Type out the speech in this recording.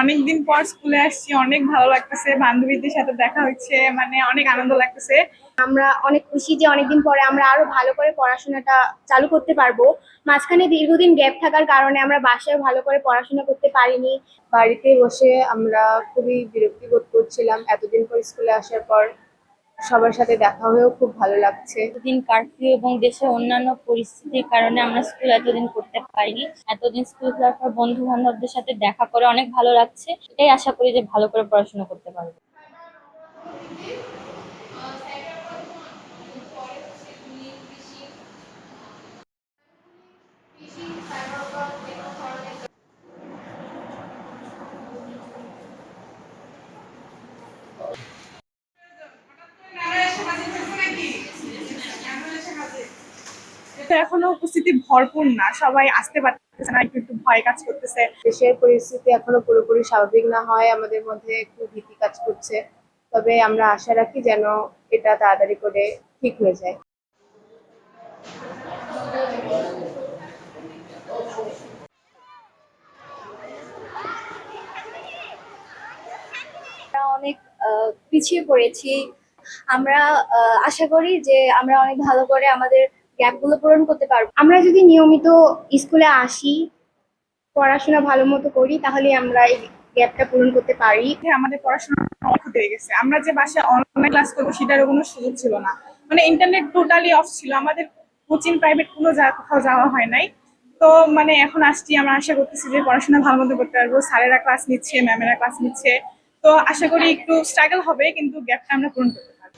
অনেকদিন পর স্কুলে আসছি অনেক ভালো লাগতেছে বান্ধবীদের সাথে দেখা হচ্ছে মানে অনেক আনন্দ লাগতেছে। আমরা অনেক খুশি যে অনেকদিন পরে আমরা আরও ভালো করে পড়াশোনাটা চালু করতে পারব। মাঝখানে দীর্ঘদিন গ্যাপ থাকার কারণে আমরা বাসায় ভালো করে পড়াশোনা করতে পারিনি। বাড়িতে বসে আমরা খুবই বিরক্তি বোধ করছিলাম। এতদিন পর স্কুলে আসার পর সবার সাথে দেখা হয়েও খুব ভালো লাগছে। এতদিন কারফিউ এবং দেশের অন্যান্য পরিস্থিতির কারণে আমরা স্কুল এতদিন করতে পারিনি। এতদিন স্কুল যাওয়ার পর বন্ধু বান্ধবদের সাথে দেখা করে অনেক ভালো লাগছে। এটাই আশা করি যে ভালো করে পড়াশোনা করতে পারব। এখনও উপস্থিতি ভরপুর না। সবাই আসতে পারতেছে না একটু একটু ভয় কাজ করতেছে। দেশের পরিস্থিতি এখনও পুরোপুরি স্বাভাবিক না হয় আমাদের মধ্যে একটু ভীতি কাজ করছে। তবে আমরা আশা রাখি যেন এটা তাড়াতাড়ি করে ঠিক হয়ে যায়। অনেক আহ, পিছিয়ে পড়েছি। আমরা আহ, আশা করি যে আমরা অনেক ভালো করে আমাদের গ্যাপগুলো পূরণ করতে পারব আমরা যদি নিয়মিত স্কুলে আসি পড়াশোনা ভালো মতো করি তাহলে আমরা এই গ্যাপটা পূরণ করতে পারি আমাদের পড়াশোনা হয়ে গেছে আমরা যে বাসায় অনলাইন ক্লাস করব সেটারও কোনো সুযোগ ছিল না মানে ইন্টারনেট টোটালি অফ ছিল আমাদের কোচিং প্রাইভেট কোনো যা- কোথাও যাওয়া হয় নাই তো মানে এখন আসছি আমরা আশা করতেছি যে পড়াশোনা ভালো মতো করতে পারব স্যারেরা ক্লাস নিচ্ছে ম্যামেরা ক্লাস নিচ্ছে তো আশা করি একটু স্ট্রাগল হবে কিন্তু গ্যাপটা আমরা পূরণ করতে পারব